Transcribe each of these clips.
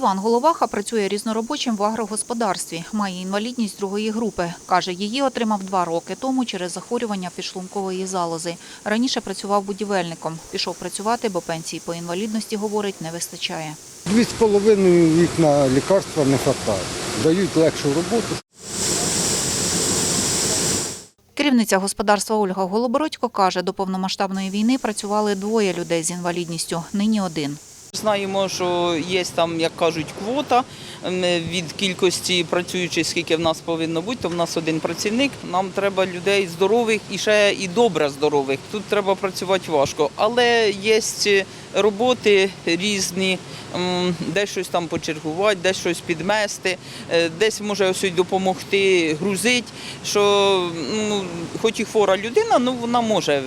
Іван Головаха працює різноробочим в агрогосподарстві. Має інвалідність другої групи. Каже, її отримав два роки тому через захворювання підшлункової залози. Раніше працював будівельником. Пішов працювати, бо пенсії по інвалідності, говорить, не вистачає. Дві з половиною їх на лікарства не вистачає. Дають легшу роботу. Керівниця господарства Ольга Голобородько каже, до повномасштабної війни працювали двоє людей з інвалідністю, нині один. Знаємо, що є там, як кажуть, квота від кількості працюючих, скільки в нас повинно бути, то в нас один працівник. Нам треба людей здорових і ще і добре здорових. Тут треба працювати важко. Але є роботи різні, де щось там почергувати, де щось підмести, е, десь може ось допомогти грузити, що ну, хоч і хвора людина, ну вона може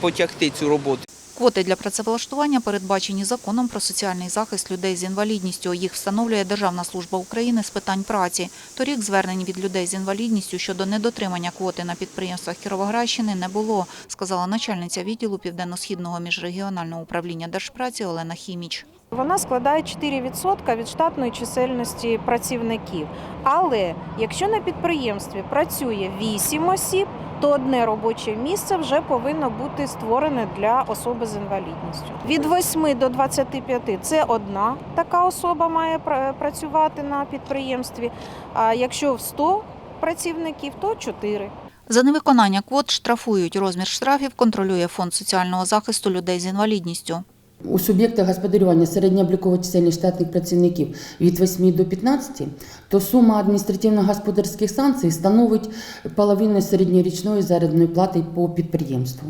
потягти цю роботу. Квоти для працевлаштування передбачені законом про соціальний захист людей з інвалідністю. Їх встановлює Державна служба України з питань праці. Торік звернень від людей з інвалідністю щодо недотримання квоти на підприємствах Кіровоградщини не було, сказала начальниця відділу Південно-Східного міжрегіонального управління Держпраці Олена Хіміч. Вона складає 4% від штатної чисельності працівників. Але якщо на підприємстві працює 8 осіб, то одне робоче місце вже повинно бути створене для особи з інвалідністю. Від 8 до 25 – це одна така особа має працювати на підприємстві. А якщо в 100 працівників, то 4. За невиконання квот штрафують. Розмір штрафів контролює Фонд соціального захисту людей з інвалідністю. У суб'єкта господарювання середньооблікова чисельність штатних працівників від 8 до 15, то сума адміністративно-господарських санкцій становить половину середньорічної заробітної плати по підприємству.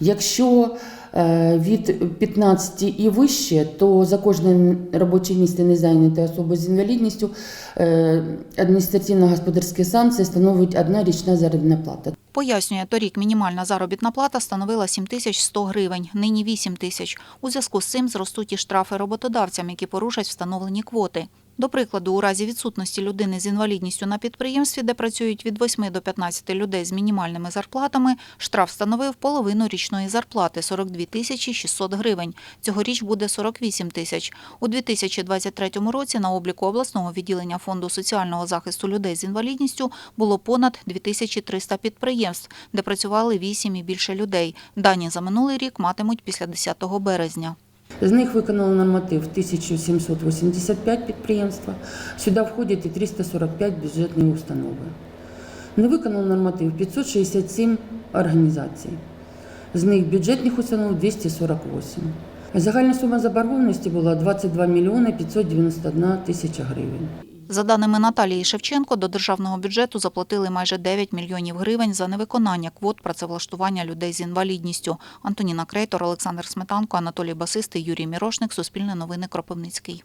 Якщо е, від 15 і вище, то за кожне робоче місце незайнятої особи з інвалідністю е, адміністративно-господарські санкції становить одна річна заробітна плата. Пояснює, торік мінімальна заробітна плата становила 7100 гривень, нині 8 тисяч. У зв'язку з цим зростуть і штрафи роботодавцям, які порушать встановлені квоти. До прикладу, у разі відсутності людини з інвалідністю на підприємстві, де працюють від 8 до 15 людей з мінімальними зарплатами, штраф становив половину річної зарплати – 42 тисячі 600 гривень. Цьогоріч буде 48 тисяч. У 2023 році на обліку обласного відділення Фонду соціального захисту людей з інвалідністю було понад 2300 підприємств, де працювали 8 і більше людей. Дані за минулий рік матимуть після 10 березня. З них виконало норматив 1785 підприємства. Сюди входять і 345 бюджетні установи. Не виконали норматив 567 організацій. З них бюджетних установ 248. Загальна сума заборгованості була 22 мільйони 591 тисяча гривень. За даними Наталії Шевченко, до державного бюджету заплатили майже 9 мільйонів гривень за невиконання квот працевлаштування людей з інвалідністю. Антоніна Крейтор, Олександр Сметанко, Анатолій Басистий, Юрій Мірошник. Суспільне новини Кропивницький.